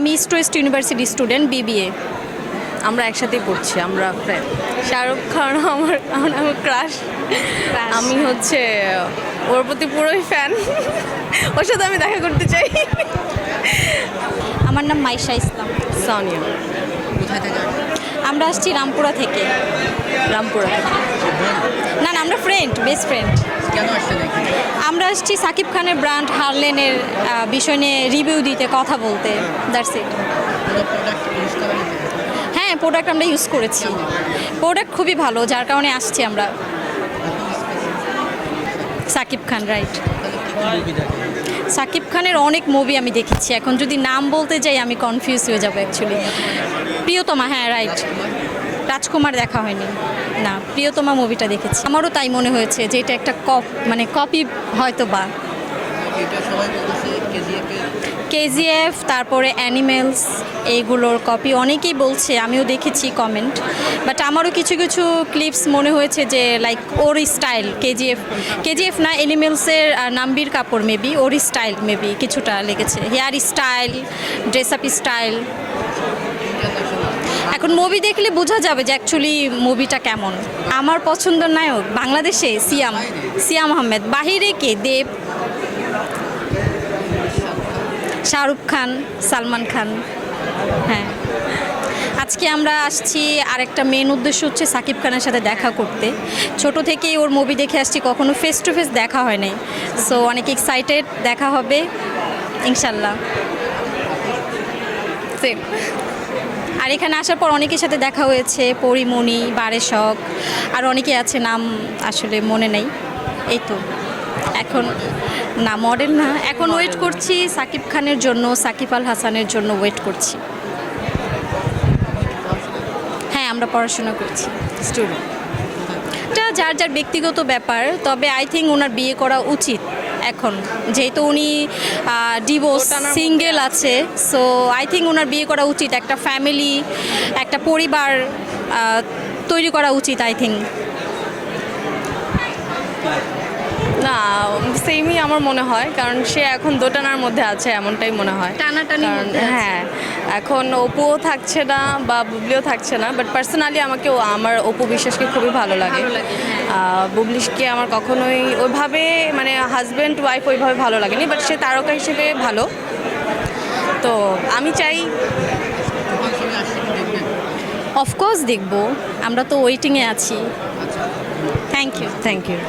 আমি East West University student BBA আমরা একসাথেই পড়ছি আমরা ফ্রেন্ড শাহরুখ খান আমার আমার আমার ক্রাশ আমি হচ্ছে ওর প্রতি পুরোই ফ্যান ওর সাথে আমি দেখা করতে চাই। আমার নাম মাইশা ইসলাম। সানিয়া। আমরা আসছি রামপুরা থেকে। রামপুরা না না আমরা ফ্রেন্ড বেস্ট ফ্রেন্ড আমরা আসছি সাকিব খানের ব্র্যান্ড হারলেনের বিষয় নিয়ে রিভিউ দিতে কথা বলতে দ্যাটস ইট হ্যাঁ প্রোডাক্ট আমরা ইউজ করেছি। প্রোডাক্ট খুবই ভালো যার কারণে আসছি আমরা। সাকিব খান রাইট সাকিব খানের অনেক মুভি আমি দেখেছি। এখন যদি নাম বলতে যাই আমি কনফিউজ হয়ে যাব অ্যাকচুয়ালি প্রিয়তমা হ্যাঁ রাইট রাজকুমার দেখা হয়নি। না প্রিয়তমা মুভিটা দেখেছি। আমারও তাই মনে হয়েছে যে এটা একটা কপ মানে কপি হয়তো বা কেজিএফ তারপরে অ্যানিমেলস এইগুলোর কপি অনেকেই বলছে আমিও দেখেছি কমেন্ট বাট আমারও কিছু কিছু ক্লিপস মনে হয়েছে যে লাইক ওর স্টাইল কেজিএফ কেজিএফ না অ্যানিমেলসের নাম্বির কাপড় মেবি ওর স্টাইল মেবি কিছুটা লেগেছে। Hair style dress up style এখন মুভি দেখলে বোঝা যাবে যে অ্যাকচুয়ালি মুভিটা কেমন। আমার পছন্দ নায়ক বাংলাদেশে সিয়াম সিয়াম আহমেদ। বাহিরে কে? দেব, শাহরুখ খান, সালমান খান। হ্যাঁ। আজকে আমরা আসছি আরেকটা মেন উদ্দেশ্য হচ্ছে সাকিব খানের সাথে দেখা করতে। ছোট থেকেই ওর মুভি দেখে আসছি, কখনো ফেস টু ফেস দেখা হয় নাই। সো অনেক এক্সাইটেড দেখা হবে, ইনশাল্লাহ। সেম আর এখানে আসার পর অনেকের সাথে দেখা হয়েছে পরিমণি বারেশক আর অনেকে আছে নাম আসলে মনে নেই। এই তো এখন না মডেল না। এখন ওয়েট করছি সাকিব খানের জন্য সাকিব আল হাসানের জন্য ওয়েট করছি। হ্যাঁ আমরা পড়াশোনা করছি। স্টুডেন্ট এটা যার যার ব্যক্তিগত ব্যাপার তবে আই থিঙ্ক ওনার বিয়ে করা উচিত। এখন। যেহেতু উনি ডিভোর্স সিঙ্গেল আছে সো আই থিঙ্ক ওনার বিয়ে করা উচিত। একটা ফ্যামিলি একটা পরিবার তৈরি করা উচিত আই থিঙ্ক না সেমই আমার মনে হয় কারণ সে এখন দোটানার মধ্যে আছে এমনটাই মনে হয়। মধ্যে আছে। হ্যাঁ এখন অপুও থাকছে না বা বুবলিও থাকছে না বাট পার্সোনালি আমাকে আমার অপু বিশ্বাসকে খুবই ভালো লাগে। হ্যাঁ। বুবলিশকে আমার কখনোই ওইভাবে মানে হাজব্যান্ড ওয়াইফ ওইভাবে ভালো লাগেনি বাট সে তারকা হিসেবে ভালো। তো আমি চাই অফকোর্স দেখব আমরা তো ওয়েটিংয়ে আছি। Thank you thank you